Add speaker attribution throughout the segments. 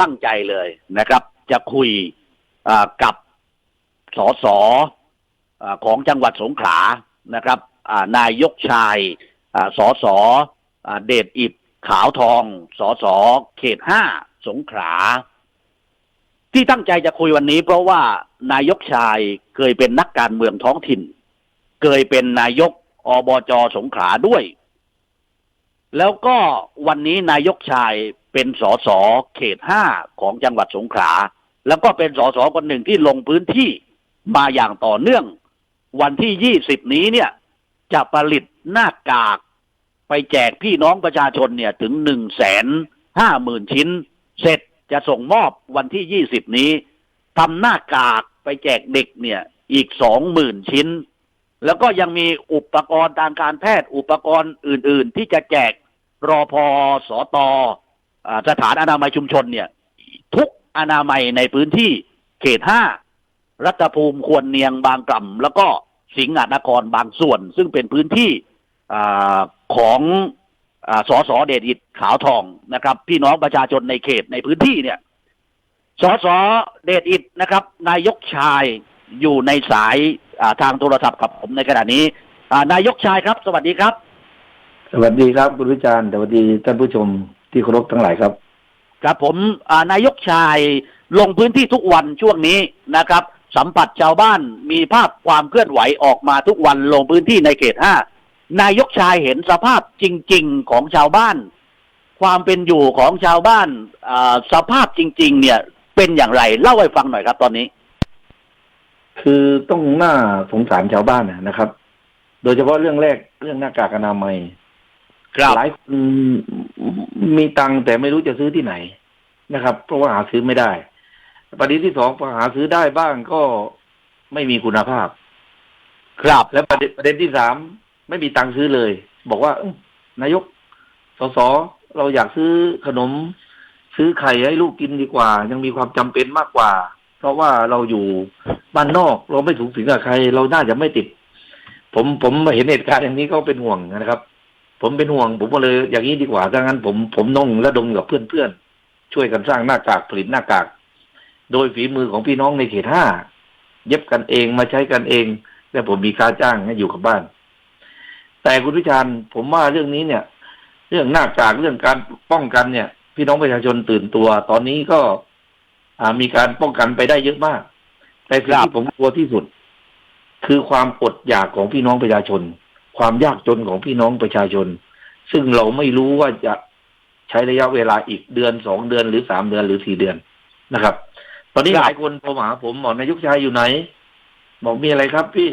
Speaker 1: ตั้งใจเลยนะครับ จะคุยกับสสอของจังหวัดสงขลานะครับนายกชายสสเดชอิบขาวทองสสเขตห้าสงขลาที่ตั้งใจจะคุยวันนี้ เพราะว่านายกชายเคยเป็นนักการเมืองท้องถิ่น เคยเป็นนายกอบจสงขลาด้วย แล้วก็วันนี้นายกชาย เป็นสสเขตห้าของจังหวัดสงขลา แล้วก็เป็นสสคนหนึ่งที่ลงพื้นที่มาอย่างต่อเนื่อง วันที่ยี่สิบนี้เนี่ย จะผลิตหน้ากากไปแจกพี่น้องประชาชนเนี่ยถึงหนึ่งแสนห้าหมื่นชิ้น เสร็จจะส่งมอบวันที่ยี่สิบนี้ทำหน้ากากไปแจกเด็กเนี่ยอีกสองหมื่นชิ้น แล้วก็ยังมีอุปกรณ์ทางการแพทย์อุปกรณ์อื่น ๆ ที่จะแจกรอพอสอตอ สถานอนามัยชุมชนเนี่ย ทุกอนามัยในพื้นที่เขตห้ารัฐภูมิควรเนียงบางกล่ำแล้วก็สิงห์นครบางส่วน ซึ่งเป็นพื้นที่อของอสสเดชอิดขาวทองนะครับ พี่น้องประชาชนในเขตในพื้นที่เนี่ยสสเดชอิดนะครับ นายกชายอยู่ในสายาทางโทรศัพท์กับผมในขณะนี้นายกชายครับ สวัสดีครับ
Speaker 2: สวัสดีครับคุณวิจารณ์สวัสดีท่านผู้ชม ที่เคารพทั้งหลายครับ
Speaker 1: ครับผมอ่านายกชายลงพื้นที่ทุกวันช่วงนี้นะครับ สัมผัสชาวบ้านมีภาพความเคลื่อนไหวออกมาทุกวันลงพื้นที่ในเขตห้านายกชายเห็นสภาพจริง ๆของชาวบ้าน ความเป็นอยู่ของชาวบ้านอ่าสภาพจริง ๆ เนี่ยเป็นอย่างไร เล่าให้ฟังหน่อยครับ ตอนนี้
Speaker 2: คือต้องหน้าสงสารชาวบ้านนะนะครับ โดยเฉพาะเรื่องแรกเรื่องหน้ากากอนามัย
Speaker 1: ครับ
Speaker 2: หลายคน มีตังค์แต่ไม่รู้จะซื้อที่ไหนนะครับ เพราะว่าหาซื้อไม่ได้ ประเด็นที่สองพอหาซื้อได้บ้างก็ไม่มีคุณภาพ
Speaker 1: ครับ
Speaker 2: และประเด็นประเด็นที่สามไม่มีตังค์ซื้อเลย บอกว่าเอ้ยนายกสสเราอยากซื้อขนม ซื้อไข่ให้ลูกกินดีกว่า ยังมีความจำเป็นมากกว่า เพราะว่าเราอยู่บ้านนอก เราไม่ถูกถึงกับใคร เราน่าจะไม่ติด ผมผมมาเห็นเหตุการณ์อย่างนี้ก็เป็นห่วงนะครับ ผมเป็นห่วง ผมก็เลยอย่างนี้ดีกว่าถ้างั้นผมผมต้องระดมกับเพื่อนเพื่อนๆ ช่วยกันสร้างหน้ากากผลิตหน้ากาก โดยฝีมือของพี่น้องในเขตห้าเย็บกันเองมาใช้กันเอง และผมมีค่าจ้างให้อยู่กับบ้าน แต่คุณวิชาญผมว่าเรื่องนี้เนี่ย เรื่องหน้ากากเรื่องการป้องกันเนี่ย พี่น้องประชาชนตื่นตัว ตอนนี้ก็มีการป้องกันไปได้เยอะมาก แต่สิ่งที่ผมกลัวที่สุด คือความอดอยากของพี่น้องประชาชน ความยากจนของพี่น้องประชาชน ซึ่งเราไม่รู้ว่าจะใช้ระยะเวลาอีกเดือนสองเดือนหรือสามเดือนหรือสี่เดือนนะครับ ตอนนี้
Speaker 1: ครับ
Speaker 2: หลายคนโทรมาหาผมบอกนายกชายอยู่ไหน บอกมีอะไรครับ พี่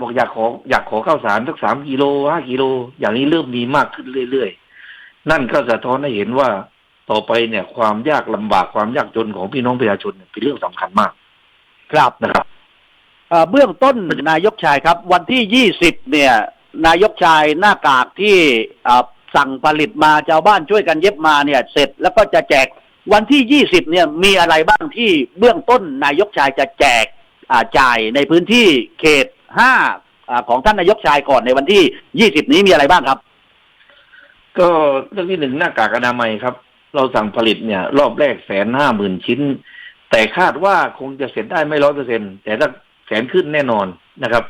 Speaker 2: บอกอยากขออยากขอข้าวสารสักสามกิโลห้ากิโล อย่างนี้เริ่มมีมากขึ้นเรื่อยๆ นั่นก็สะท้อนให้เห็นว่าต่อไปเนี่ย ความยากลำบากความยากจนของพี่น้องประชาชนเนี่ยเป็นเรื่องสำคัญมาก
Speaker 1: ครับ
Speaker 2: นะครับ
Speaker 1: เอ่อเบื้องต้นนายกชายครับ วันที่ยี่สิบเนี่ย นายกชายหน้ากากที่สั่งผลิตมาชาวบ้านช่วยกันเย็บมาเนี่ย เสร็จแล้วก็จะแจกวันที่ยี่สิบเนี่ยมีอะไรบ้างที่เบื้องต้นนายกชายจะแจกจ่ายในพื้นที่เขตห้าอ่าของท่านนายกชายก่อนในวันที่ยี่สิบนี้มีอะไรบ้างครับ
Speaker 2: ก็เรื่องที่หนึ่งหน้ากากอนามัยครับ เราสั่งผลิตเนี่ย รอบแรกแสนห้าหมื่นชิ้น แต่คาดว่าคงจะเสร็จได้ไม่ร้อยเปอร์เซ็นแต่ถ้าแสนขึ้นแน่นอนนะครับ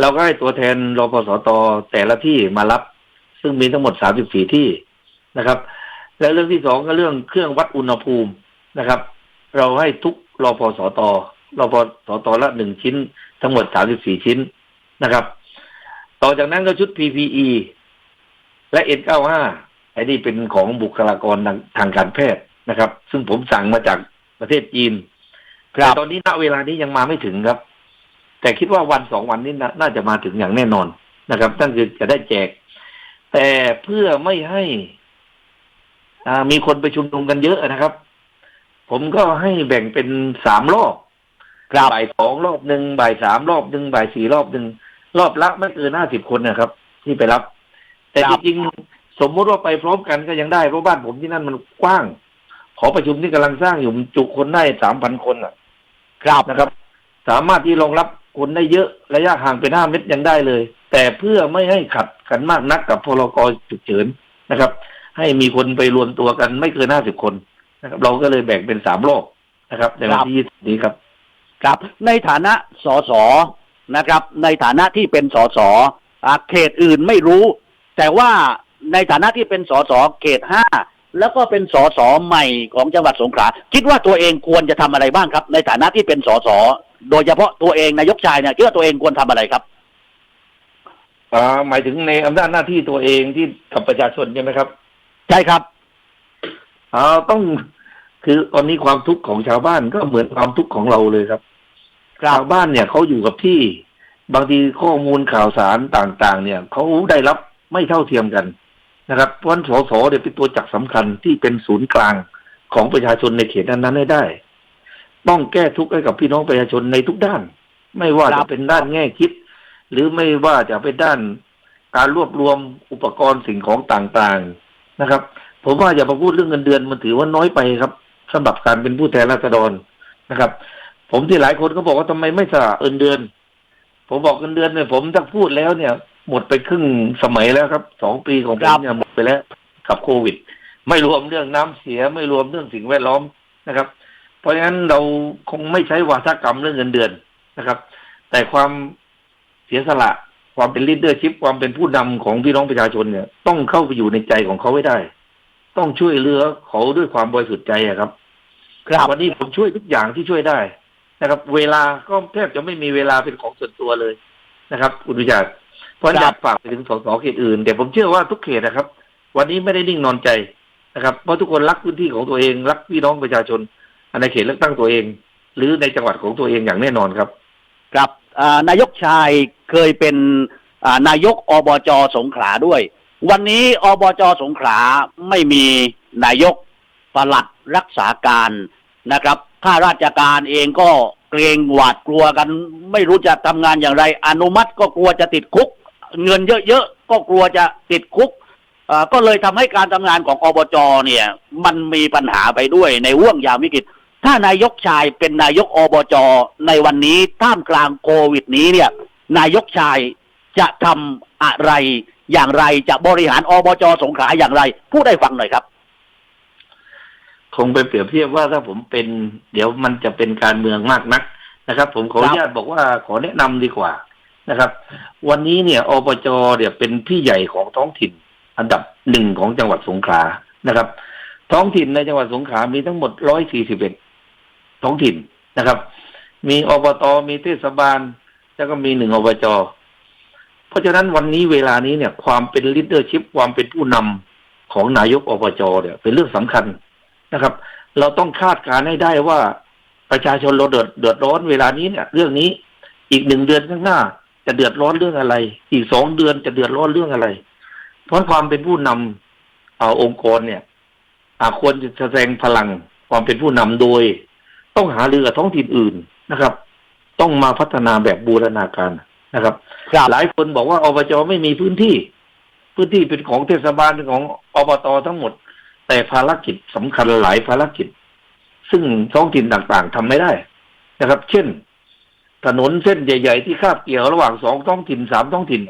Speaker 2: เราก็ให้ตัวแทนรพสตแต่ละที่มารับ ซึ่งมีทั้งหมดสามสิบสี่ที่นะครับ แล้วเรื่องที่สองก็เรื่องเครื่องวัดอุณหภูมินะครับ เราให้ทุกรพสตรพสตละหนึ่งชิ้น ทั้งหมดสามสิบสี่ชิ้นนะครับ ต่อจากนั้นก็ชุด PPE และ N95 ไอ้นี่เป็นของบุคลากรทางทางการแพทย์นะครับ ซึ่งผมสั่งมาจากประเทศจีนแต่ตอนนี้ณเวลานี้ยังมาไม่ถึงครับ แต่คิดว่าวันสองวันนี้นาน่าจะมาถึงอย่างแน่นอนนะครับนั่นคือจะได้แจก แต่เพื่อไม่ให้อ่ามีคนไปชุมนุมกันเยอะนะครับ ผมก็ให้แบ่งเป็นสามรอบ
Speaker 1: ครับ
Speaker 2: บ่ายสองรอบหนึ่งบ่ายสามรอบหนึ่งบ่ายสี่รอบหนึ่งรอบละไม่เกินห้าสิบคนนะครับ ที่ไปรับ แต่
Speaker 1: ค
Speaker 2: จ
Speaker 1: รับ
Speaker 2: ริงๆสมมุติว่าไปพร้อมกันก็ยังได้เพราะบ้านผมที่นั่นมันกว้างขอประชุมที่กำลังสร้างอยู่มันจุคนได้สามพันคนอะ
Speaker 1: ครับ
Speaker 2: นะครับ สามารถที่รองรับ คนได้เยอะระยะห่างเป็นห้าเมตรยังได้เลย แต่เพื่อไม่ให้ขัดกันมากนักกับพรกฉุกเฉินนะครับ ให้มีคนไปรวมตัวกันไม่เกินห้าสิบคนนะครับ เราก็เลยแบ่งเป็นสามรอบนะครับ ในวันที่20นี้ครับ
Speaker 1: ครับ ในฐานะสสนะครับ ในฐานะที่เป็นสสอ่าเขตอื่นไม่รู้ แต่ว่าในฐานะที่เป็นสสเขตห้าแล้วก็เป็นสสใหม่ของจังหวัดสงขลาคิดว่าตัวเองควรจะทำอะไรบ้างครับ ในฐานะที่เป็นสส โดยเฉพาะตัวเองนายกชายเนี่ยคิดว่าตัวเองควรทำอะไรครับ
Speaker 2: อ่าหมายถึงในอำนาจหน้าที่ตัวเองที่กับประชาชนใช่ไหมครับ
Speaker 1: ใช่ครับ
Speaker 2: อ่าต้องคือตอนนี้ความทุกข์ของชาวบ้านก็เหมือนความทุกข์ของเราเลยครับ
Speaker 1: ครั
Speaker 2: ชา
Speaker 1: บ
Speaker 2: วบ้านเนี่ยเขาอยู่กับที่ บางทีข้อมูลข่าวสารต่าง ๆ เนี่ยเขาได้รับไม่เท่าเทียมกันนะครับเพราะฉะนั้นสสเนี่ยเป็นตัวจักรสำคัญที่เป็นศูนย์กลางของประชาชนในเขตนั้นๆให้ได้ ต้องแก้ทุกข์ให้กับพี่น้องประชาชนในทุกด้าน ไม่ว่าจะเป็นด้านแง่คิด หรือไม่ว่าจะเป็นด้านการรวบรวมอุปกรณ์สิ่งของต่างๆนะครับ ผมว่าอย่ามาพูดเรื่องเงินเดือนมันถือว่าน้อยไปครับสำหรับการเป็นผู้แทนราษฎรนะครับ ผมที่หลายคนก็บอกว่าทำไมไม่สละเงินเดือน ผมบอกเงินเดือนเนี่ยผมถ้าพูดแล้วเนี่ย หมดไปครึ่งสมัยแล้วครับสองปีของผมเนี่ยหมดไปแล้วกับโควิด ไม่รวมเรื่องน้ำเสียไม่รวมเรื่องสิ่งแวดล้อมนะครับ เพราะฉะนั้นเราคงไม่ใช้วาทกรรมเรื่องเงินเดือนนะครับ แต่ความเสียสละความเป็นลีดเดอร์ชิพความเป็นผู้นำของพี่น้องประชาชนเนี่ย ต้องเข้าไปอยู่ในใจของเขาให้ได้ ต้องช่วยเหลือเขาด้วยความบริสุทธิ์ใจอะครับ
Speaker 1: ครับ
Speaker 2: วันนี้ผมช่วยทุกอย่างที่ช่วยได้นะครับ เวลาก็แทบจะไม่มีเวลาเป็นของส่วนตัวเลยนะครับ คุณวิจารณ์เพราะฉะนั้น
Speaker 1: ค
Speaker 2: อ
Speaker 1: รับ
Speaker 2: ยากฝากไปถึงสสเขตอื่นแต่ผมเชื่อว่าทุกเขตนะครับ วันนี้ไม่ได้นิ่งนอนใจนะครับ เพราะทุกคนรักพื้นที่ของตัวเองรักพี่น้องประชาชน ในเขตเลือกตั้งตัวเอง หรือในจังหวัดของตัวเองอย่างแน่นอนครับ
Speaker 1: ครับนายกชายเคยเป็นนายกอบจสงขลาด้วย วันนี้อบจสงขลาไม่มีนายกปลัดรักษาการนะครับข้าราชการเองก็เกรงหวาดกลัวกัน ไม่รู้จะทำงานอย่างไร อนุมัติก็กลัวจะติดคุก เงินเยอะๆก็กลัวจะติดคุกอ่าก็เลยทำให้การทำงานของอบจเนี่ย มันมีปัญหาไปด้วยในห่วงยามวิกฤต ถ้านายกชายเป็นนายกอบจในวันนี้ท่ามกลางโควิดนี้เนี่ย นายกชายจะทำอะไรอย่างไรจะบริหารอบจสงขลาอย่างไรพูดได้ฟังหน่อยครับ
Speaker 2: คงไปเปรียบเทียบว่าถ้าผมเป็น เดี๋ยวมันจะเป็นการเมืองมากนักนะครับ ผมขออนุญาตบอกว่าขอแนะนำดีกว่านะครับ วันนี้เนี่ยอบจเนี่ยเป็นพี่ใหญ่ของท้องถิ่น อันดับหนึ่งของจังหวัดสงขลานะครับ ท้องถิ่นในจังหวัดสงขลามีทั้งหมดร้อยสี่สิบเอ็ด ท้องถิ่นนะครับ มีอบตมีเทศบาล แล้วก็มีหนึ่งอบจเพราะฉะนั้นวันนี้เวลานี้เนี่ย ความเป็นลีดเดอร์ชิพความเป็นผู้นำของนายกอบจเนี่ย เป็นเรื่องสำคัญนะครับ เราต้องคาดการณ์ให้ได้ว่าประชาชนเราเดือดเดือดร้อนเวลานี้เนี่ย เรื่องนี้อีกหนึ่งเดือนข้างหน้า จะเดือดร้อนเรื่องอะไร อีกสองเดือนจะเดือดร้อนเรื่องอะไร เพราะความเป็นผู้นำเอาองค์กรเนี่ยควรจะแสดงพลังความเป็นผู้นำโดย ต้องหาเรือกับท้องถิ่นอื่นนะครับ ต้องมาพัฒนาแบบบูรณาการนะครับ
Speaker 1: ครับ
Speaker 2: หลายคนบอกว่าอบจไม่มีพื้นที่ พื้นที่เป็นของเทศบาลเป็นของอบตทั้งหมด แต่ภารกิจสำคัญหลายภารกิจ ซึ่งท้องถิ่นต่างๆทำไม่ได้นะครับ เช่น ถนนเส้นใหญ่ ๆ ที่คาบเกี่ยวระหว่างสองท้องถิ่นสามท้องถิ่น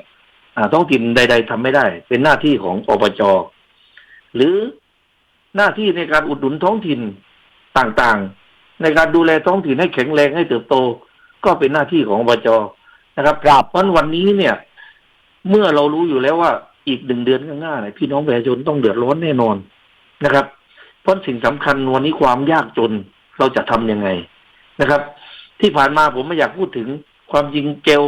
Speaker 2: อ่าท้องถิ่นใด ๆทำไม่ได้ เป็นหน้าที่ของอบจหรือหน้าที่ในการอุดหนุนท้องถิ่นต่างๆ ในการดูแลท้องถิ่นให้แข็งแรงให้เติบโต ก็เป็นหน้าที่ของอบจนะครับ
Speaker 1: ครับ
Speaker 2: เพราะวันนี้เนี่ย เมื่อเรารู้อยู่แล้วว่าอีกหนึ่งเดือนข้างหน้าเนี่ยพี่น้องประชาชนต้องเดือดร้อนแน่นอนนะครับ เพราะสิ่งสำคัญวันนี้ความยากจนเราจะทำยังไงนะครับ ที่ผ่านมาผมไม่อยากพูดถึงความจริงเจล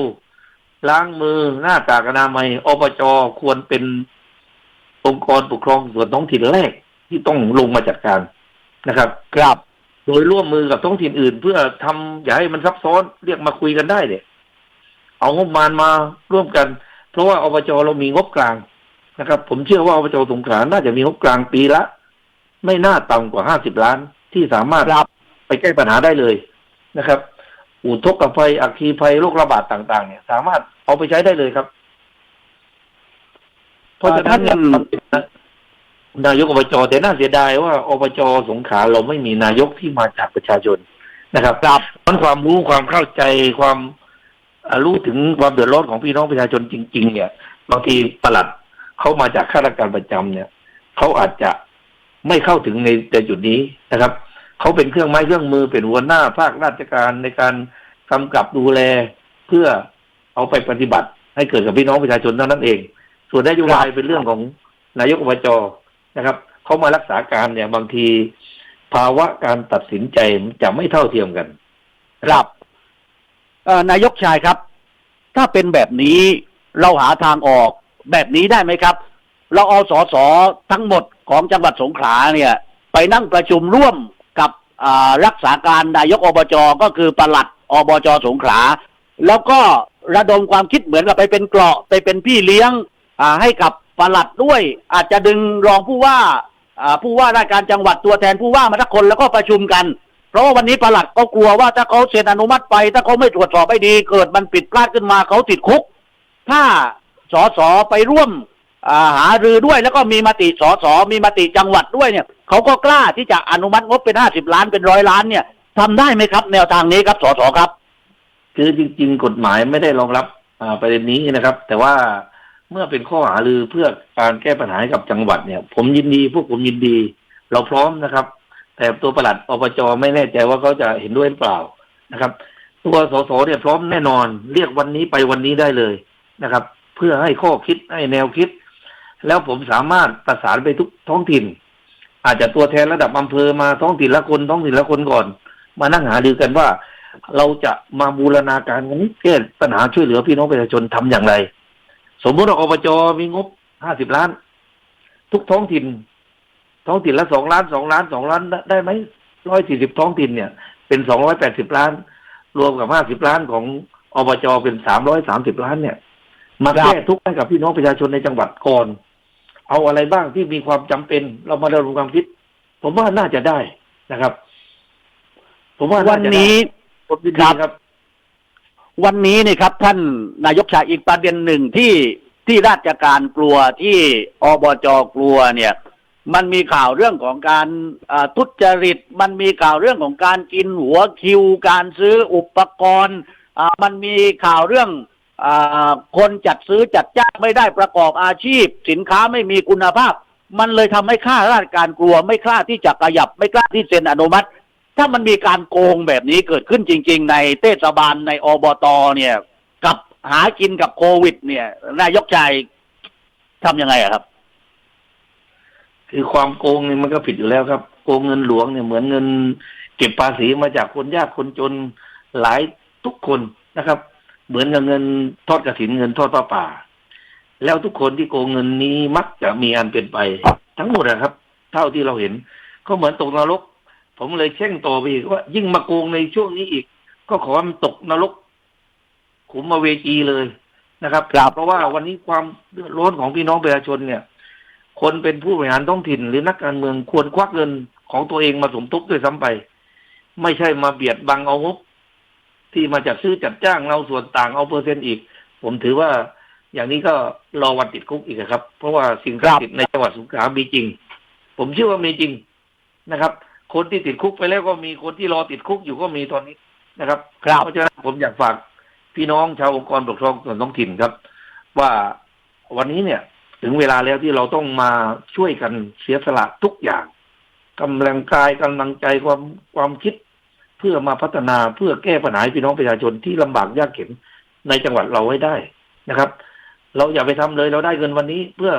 Speaker 2: ล้างมือหน้ากากอนามัยอบจควรเป็นองค์กรปกครองส่วนท้องถิ่นแรกที่ต้องลงมาจัดการนะครับ
Speaker 1: ครับ
Speaker 2: โดยร่วมมือกับท้องถิ่นอื่น เพื่อทำอย่าให้มันซับซ้อนเรียกมาคุยกันได้เนี่ยเอางบประมาณมาร่วมกัน เพราะว่าอบจเรามีงบกลางนะครับ ผมเชื่อว่าอบจสงขลาน่าจะมีงบกลางปีละ ไม่น่าต่ำกว่าห้าสิบล้านที่สามารถ
Speaker 1: ครับ
Speaker 2: ไปแก้ปัญหาได้เลยนะครับอุทกภัยอัคคีภัยโรคระบาดต่าง ๆ เนี่ย สามารถเอาไปใช้ได้เลยครับ เพราะฉะนั้นเนี่ย
Speaker 1: ท่าน
Speaker 2: นายกอบจแต่น่าเสียดายว่าอบจสงขลาเราไม่มีนายกที่มาจากประชาชนนะครับ
Speaker 1: ครับ
Speaker 2: มันความรู้ความเข้าใจความอ่ารู้ถึงความเดือดร้อนของพี่น้องประชาชนจริง ๆ เนี่ยบางทีประหลัดเขามาจากข้าราชการประจำเนี่ยเขาอาจจะไม่เข้าถึงในในจุดนี้นะครับเขาเป็นเครื่องไม้เครื่องมือเป็นหัวหน้าภาคราชการในการกำกับดูแลเพื่อเอาไปปฏิบัติให้เกิดกับพี่น้องประชาชนเท่านั้นเอง ส่วนนโยบายเป็นเรื่องของนายกอบจ นะครับเขามารักษาการเนี่ยบางที ภาวะการตัดสินใจจะไม่เท่าเทียมกัน
Speaker 1: ครับนายกชายครับ ถ้าเป็นแบบนี้เราหาทางออกแบบนี้ได้ไหมครับ เราเอาสอสอทั้งหมดของจังหวัดสงขลาเนี่ย ไปนั่งประชุมร่วมกับรักษาการนายกอบจก็คือปลัดอบจสงขลาแล้วก็ระดมความคิดเหมือนกับไปเป็นเกราะไปเป็นพี่เลี้ยงให้กับ ปลัดด้วย อาจจะดึงรองผู้ว่าผู้ว่าราชการจังหวัดตัวแทนผู้ว่ามาทักคนแล้วก็ประชุมกัน เพราะว่าวันนี้ปลัดก็กลัวว่าถ้าเขาเซ็นอนุมัติไป ถ้าเขาไม่ตรวจสอบให้ดี เกิดมันผิดพลาดขึ้นมาเขาติดคุก ถ้าสสไปร่วมาหารือด้วยแล้วก็มีมติสสมีมติจังหวัดด้วยเนี่ยเขาก็กล้าที่จะอนุมัติงบเป็นห้าสิบล้านเป็นร้อยล้านเนี่ยทำได้ไหมครับ แนวทางนี้ครับสสครับ
Speaker 2: คือจริง ๆ กฎหมายไม่ได้รองรับประเด็นนี้นะครับ แต่ว่า เมื่อเป็นข้อหารือเพื่อการแก้ปัญหาให้กับจังหวัดเนี่ย ผมยินดีพวกผมยินดี เราพร้อมนะครับ แต่ตัวประหลัดอบจไม่แน่ใจว่าเขาจะเห็นด้วยหรือเปล่านะครับ ตัวสสเนี่ยพร้อมแน่นอน เรียกวันนี้ไปวันนี้ได้เลยนะครับ เพื่อให้ข้อคิดให้แนวคิด แล้วผมสามารถประสานไปทุกท้องถิ่น อาจจะตัวแทนระดับอำเภอมาท้องถิ่นละคนท้องถิ่นละคนก่อน มานั่งหารือกันว่า เราจะมาบูรณาการกันนี้แก้ปัญหาช่วยเหลือพี่น้องประชาชนทำอย่างไร สมมติว่าอบจมีงบห้าสิบล้าน ทุกท้องถิ่น ท้องถิ่นละสองล้านสองล้านสองล้านได้ได้ไหมร้อยสี่สิบท้องถิ่นเนี่ย เป็นสองร้อยแปดสิบล้าน รวมกับห้าสิบล้านของอบจเป็นสามร้อยสามสิบล้านเนี่ย มา
Speaker 1: ครับ
Speaker 2: แก้ทุกข์ให้กับพี่น้องประชาชนในจังหวัดก่อน เอาอะไรบ้างที่มีความจำเป็น เรามาระดมความคิด ผมว่าน่าจะได้นะครับ ผมว่า
Speaker 1: วั
Speaker 2: น่านจะได้
Speaker 1: นี้
Speaker 2: ผมยิน
Speaker 1: ครั
Speaker 2: ดี
Speaker 1: บ
Speaker 2: ครับ
Speaker 1: วันนี้นี่ครับท่านนายกชายอีกประเด็นหนึ่งที่ที่ราชการกลัวที่อบจกลัวเนี่ย มันมีข่าวเรื่องของการทุจริต มันมีข่าวเรื่องของการกินหัวคิว การซื้ออุปกรณ์มันมีข่าวเรื่องอคนจัดซื้อจัดจ้างไม่ได้ประกอบอาชีพ สินค้าไม่มีคุณภาพ มันเลยทำให้ข้าราชการกลัว ไม่กล้าที่จะขยับ ไม่กล้าที่เซ็นอนุมัติ ถ้ามันมีการโกงแบบนี้เกิดขึ้นจริง ๆ ในเทศบาลในอบตเนี่ยกับหากินกับโควิด เนี่ยนายกชายทำยังไงอะครับ
Speaker 2: คือความโกงเนี่ยมันก็ผิดอยู่แล้วครับ โกงเงินหลวงเนี่ยเหมือนเงิน เก็บภาษีมาจากคนยากคนจนหลายทุกคนนะครับ เหมือนกับเงินทอดกระถินเงินทอดผ้าป่า แล้วทุกคนที่โกงเงินนี้มักจะมีอันเป็นไป ทั้งหมดนะครับ เท่าที่เราเห็น ก็เหมือนตกนรก ผมเลยแช่งต่อไปอีกว่า ยิ่งมาโกงในช่วงนี้อีก ก็ขอให้มันตกนรกขุมมาเวจีเลยนะครับ
Speaker 1: ครับ
Speaker 2: เพราะว่าวันนี้ความเดือดร้อนของพี่น้องประชาชนเนี่ย คนเป็นผู้บริหารท้องถิ่น หรือนักการเมืองควรควักเงินของตัวเองมาสมทบด้วยซ้ำไป ไม่ใช่มาเบียดบังเอางบที่มาจัดซื้อจัดจ้างเราส่วนต่างเอาเปอร์เซ็นต์อีก ผมถือว่าอย่างนี้ก็รอวันติดคุกอีกอะครับ เพราะว่าสิ่งศักดิ์สิทธิ์ในจังหวัดสงขลามีจริง ผมเชื่อว่ามีจริงนะครับ คนที่ติดคุกไปแล้วก็มีคนที่รอติดคุกอยู่ก็มีตอนนี้นะครับ
Speaker 1: ครับ
Speaker 2: เพราะฉะนั้นผมอยากฝากพี่น้องชาวองค์กรปกครองส่วนท้องถิ่นครับ ว่าวันนี้เนี่ย ถึงเวลาแล้วที่เราต้องมาช่วยกันเสียสละทุกอย่างกำลังกายกำลังใจความความคิด เพื่อมาพัฒนาเพื่อแก้ปัญหาให้พี่น้องประชาชนที่ลำบากยากเข็นในจังหวัดเราให้ได้นะครับ เราอย่าไปทำเลยเราได้เงินวันนี้เพื่อ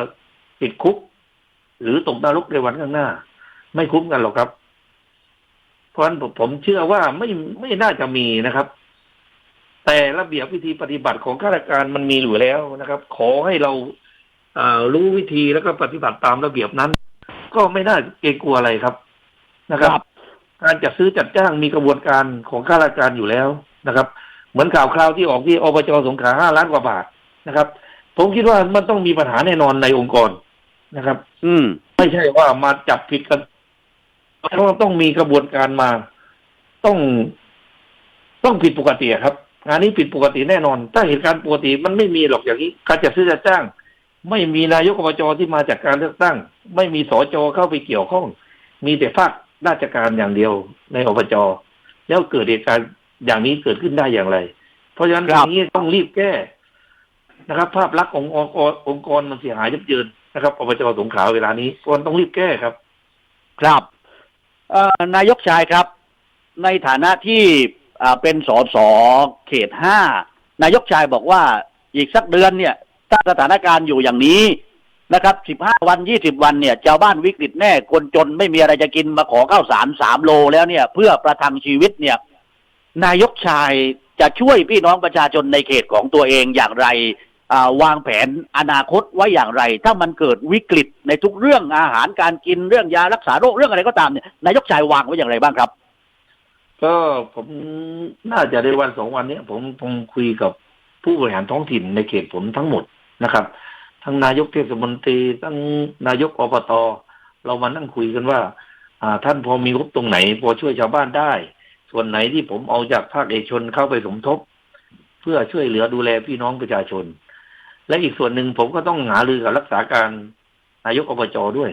Speaker 2: ติดคุก หรือตกนรกในวันข้างหน้า ไม่คุ้มกันหรอกครับ เพราะฉะนั้นผมผมเชื่อว่าไม่ไม่น่าจะมีนะครับ แต่ระเบียบวิธีปฏิบัติของข้าราชการมันมีอยู่แล้วนะครับ ขอให้เราเอ่อรู้วิธีแล้วก็ปฏิบัติตามระเบียบนั้น ก็ไม่น่าเกรงกลัวอะไรครับนะครับ
Speaker 1: ครับ
Speaker 2: การจัดซื้อจัดจ้างมีกระบวนการของข้าราชการอยู่แล้วนะครับ เหมือนข่าวคราวที่ออกที่อบจสงขลาห้าล้านกว่าบาทนะครับ ผมคิดว่ามันต้องมีปัญหาแน่นอนในองค์กรนะครับ
Speaker 1: อืม
Speaker 2: ไม่ใช่ว่ามาจับผิดกัน ต้องต้องมีกระบวนการมา ต้องต้องผิดปกติอะครับ งานนี้ผิดปกติแน่นอน ถ้าเหตุการณ์ปกติมันไม่มีหรอกอย่างนี้ การจัดซื้อจัดจ้าง ไม่มีนายกอบจที่มาจากการเลือกตั้ง ไม่มีสจเข้าไปเกี่ยวข้อง มีแต่ภาคราชการอย่างเดียวในอบจแล้วเกิดเหตุการณ์อย่างนี้เกิดขึ้นได้อย่างไร เพราะฉะนั้น
Speaker 1: ครั
Speaker 2: ตร
Speaker 1: บ
Speaker 2: งนี้ต้องรีบแก้นะครับ ภาพลักษณ์ขององค์กรองค์กรมันเสียหายยับเยินนะครับอบจสงขลาเวลานี้ควรต้องรีบแก้ครับ
Speaker 1: ครับเอ่อ นายกชายครับ ในฐานะที่เป็นสสเขตห้านายกชายบอกว่าอีกสักเดือนเนี่ย ถ้าสถานการณ์อยู่อย่างนี้นะครับสิบห้าวันยี่สิบวันเนี่ยชาวบ้านวิกฤตแน่คนจนไม่มีอะไรจะกินมาขอข้าวสารสามโลแล้วเนี่ย เพื่อประทังชีวิตเนี่ย นายกชายจะช่วยพี่น้องประชาชนในเขตของตัวเองอย่างไร วางแผนอนาคตไว้อย่างไร ถ้ามันเกิดวิกฤตในทุกเรื่องอาหารการกินเรื่องยารักษาโรคเรื่องอะไรก็ตามเนี่ยนายกชายวางไว้อย่างไรบ้างครับ
Speaker 2: ก็ผมน่าจะได้วันสองวันนี้ผมผมคุยกับผู้บริหารท้องถิ่นในเขตผมทั้งหมดนะครับ ทั้งนายกเทศมนตรีทั้งนายกอบตเรามานั่งคุยกันว่า อ่าท่านพอมีงบตรงไหน พอช่วยชาวบ้านได้ ส่วนไหนที่ผมเอาจากภาคเอกชนเข้าไปสมทบ เพื่อช่วยเหลือดูแลพี่น้องประชาชน และอีกส่วนหนึ่งผมก็ต้องหารือกับรักษาการนายกอบจด้วย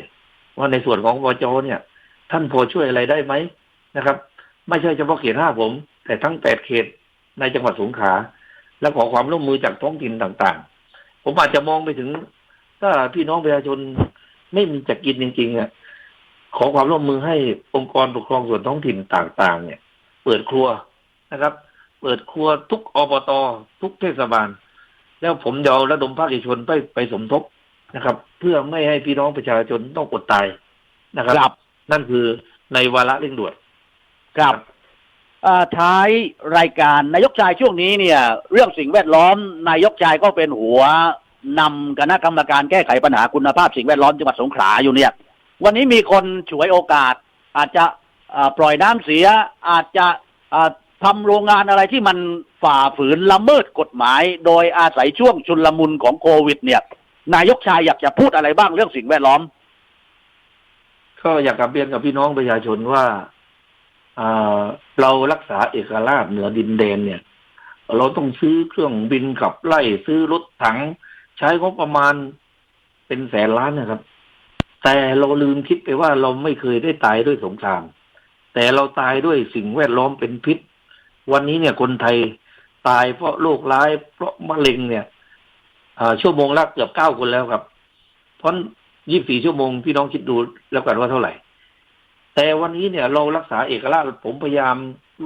Speaker 2: ว่าในส่วนของอบจเนี่ย ท่านพอช่วยอะไรได้ไหมนะครับ ไม่ใช่เฉพาะเขตห้าผม แต่ทั้งแปดเขตในจังหวัดสงขลาและขอความร่วมมือจากท้องถิ่นต่างๆ ผมอาจจะมองไปถึง ถ้าพี่น้องประชาชนไม่มีจะกินจริงๆอะขอความร่วมมือให้องค์กรปกครองส่วนท้องถิ่นต่าง ๆ เนี่ย เปิดครัวนะครับ เปิดครัวทุกอบตทุกเทศบาล แล้วผมจะเอาระดมภาคเอกชนไปไปสมทบนะครับ เพื่อไม่ให้พี่น้องประชาชนต้องอดตายนะครับ
Speaker 1: ครับ
Speaker 2: นั่นคือในวาระเร่งด่วน
Speaker 1: ครับอ่าท้ายรายการนายกชายช่วงนี้เนี่ย เรื่องสิ่งแวดล้อมนายกชายก็เป็นหัวนำคณะกรรมการแก้ไขปัญหาคุณภาพสิ่งแวดล้อมจังหวัดสงขลาอยู่เนี่ย วันนี้มีคนฉวยโอกาส อาจจะอ่าปล่อยน้ำเสียอาจจะอ่า ทำโรงงานอะไรที่มันฝ่าฝืนละเมิดกฎหมาย โดยอาศัยช่วงชุนลมุนของโควิด เนี่ย นายกชายอยากจะพูดอะไรบ้างเรื่องสิ่งแวดล้อม
Speaker 2: ก็อยากกลับเรียนกับพี่น้องประชาชนว่าอ่าเรารักษาเอกราชเหนือดินแดนเนี่ย เราต้องซื้อเครื่องบินขับไล่ซื้อรถถัง ใช้งบประมาณเป็นแสนล้านนะครับ แต่เราลืมคิดไปว่าเราไม่เคยได้ตายด้วยสงคราม แต่เราตายด้วยสิ่งแวดล้อมเป็นพิษ วันนี้เนี่ยคนไทยตายเพราะโรคร้าย เพราะมะเร็งเนี่ยชั่วโมงละเกือบเก้าคนแล้วครับ เพราะยี่สี่ชั่วโมงพี่น้องคิดดูแล้วกันว่าเท่าไหร่ แต่วันนี้เนี่ยเรารักษาเอกราชผมพยายาม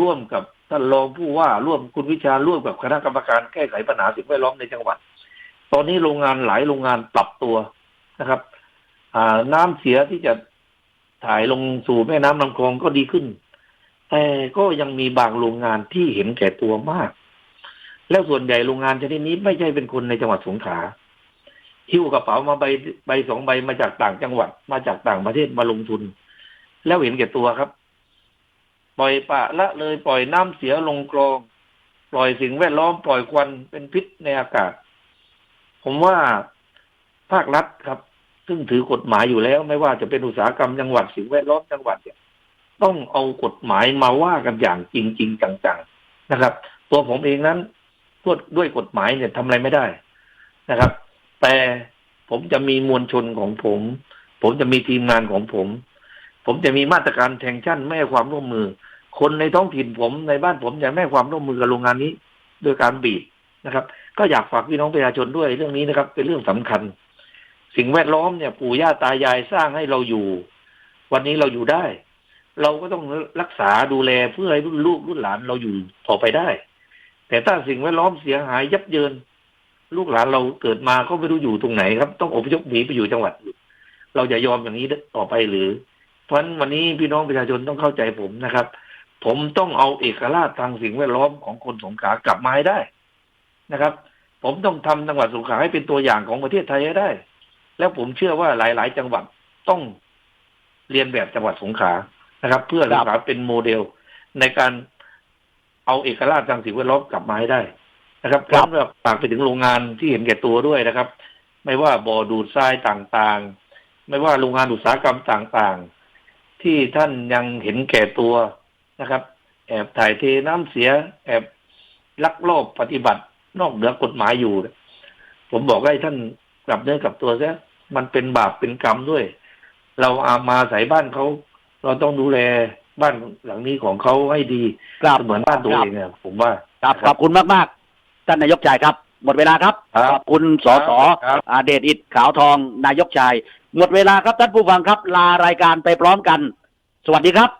Speaker 2: ร่วมกับท่านรองผู้ว่าร่วมคุณวิชาร่วมกับคณะกรรมการแก้ไขปัญหาสิ่งแวดล้อมในจังหวัด ตอนนี้โรงงานหลายโรงงานปรับตัวนะครับ อ่าน้ำเสียที่จะถ่ายลงสู่แม่น้ำลำคลองก็ดีขึ้น แต่ก็ยังมีบางโรงงานที่เห็นแก่ตัวมาก แล้วส่วนใหญ่โรงงานชนิดนี้ไม่ใช่เป็นคนในจังหวัดสงขลาหิ้วกระเป๋ามาใบใบสองใบมาจากต่างจังหวัด มาจากต่างประเทศมาลงทุน แล้วเห็นแก่ตัวครับ ปล่อยปะละเลยปล่อยน้ำเสียลงคลอง ปล่อยสิ่งแวดล้อมปล่อยควันเป็นพิษในอากาศ ผมว่าภาครัฐครับ ซึ่งถือกฎหมายอยู่แล้ว ไม่ว่าจะเป็นอุตสาหกรรมจังหวัดสิ่งแวดล้อมจังหวัดเนี่ย ต้องเอากฎหมายมาว่ากันอย่างจริงๆจังๆนะครับ ตัวผมเองนั้นด้วยด้วยกฎหมายเนี่ยทำอะไรไม่ได้นะครับ แต่ผมจะมีมวลชนของผม ผมจะมีทีมงานของผม ผมจะมีมาตรการแทงชั่นไม่ให้ความร่วมมือ คนในท้องถิ่นผมในบ้านผมจะไม่ให้ความร่วมมือกับโรงงานนี้ โดยการบีบนะครับ ก็อยากฝากพี่น้องประชาชนด้วยเรื่องนี้นะครับ เป็นเรื่องสำคัญ สิ่งแวดล้อมเนี่ย ปู่ย่าตายายสร้างให้เราอยู่ วันนี้เราอยู่ได้ เราก็ต้องรักษาดูแลเพื่อให้รุ่นลูกรุ่นหลานเราอยู่ต่อไปได้ แต่ถ้าสิ่งแวดล้อมเสียหายยับเยิน ลูกหลานเราเกิดมาก็ไม่รู้อยู่ตรงไหนครับ ต้องอพยพหนีไปอยู่จังหวัดอื่นเราจะยอมอย่างนี้ต่อไปหรือ เพราะฉะนั้นวันนี้พี่น้องประชาชนต้องเข้าใจผมนะครับ ผมต้องเอาเอกราชทางสิ่งแวดล้อมของคนสงขลากลับมาให้ได้นะครับ ผมต้องทำจังหวัดสงขลาให้เป็นตัวอย่างของประเทศไทยให้ได้ แล้วผมเชื่อว่าหลาย ๆ จังหวัดต้องเรียนแบบจังหวัดสงขลา นะครับ เพื่อสงขลาเป็นโมเดลในการเอาเอกราชทางสิ่งแวดล้อมกลับมาให้ได้นะครับพร้อมกับฝากไปถึงโรงงานที่เห็นแก่ตัวด้วยนะครับ ไม่ว่าบ่อดูดทรายต่างๆ ไม่ว่าโรงงานอุตสาหกรรมต่างๆ ที่ท่านยังเห็นแก่ตัวนะครับ แอบถ่ายเทน้ำเสีย แอบลักลอบปฏิบัตินอกเหนือกฎหมายอยู่ ผมบอกให้ท่านกลับเนื้อกลับตัวซะมันเป็นบาปเป็นกรรมด้วย เราอามาใส่บ้านเขา เราต้องดูแลบ้านหลังนี้ของเขาให้ดี
Speaker 1: ครับ
Speaker 2: เหมือนบ้านตัวเองเนี่ยผมว่า
Speaker 1: ครับขอบคุณมากๆท่านนายกชายครับ หมดเวลาครับ
Speaker 2: ครับ
Speaker 1: ขอบคุณสส
Speaker 2: ครับ
Speaker 1: อาเดชอิดขาวทองนายกชาย หมดเวลาครับท่านผู้ฟังครับ ลารายการไปพร้อมกัน สวัสดีครับ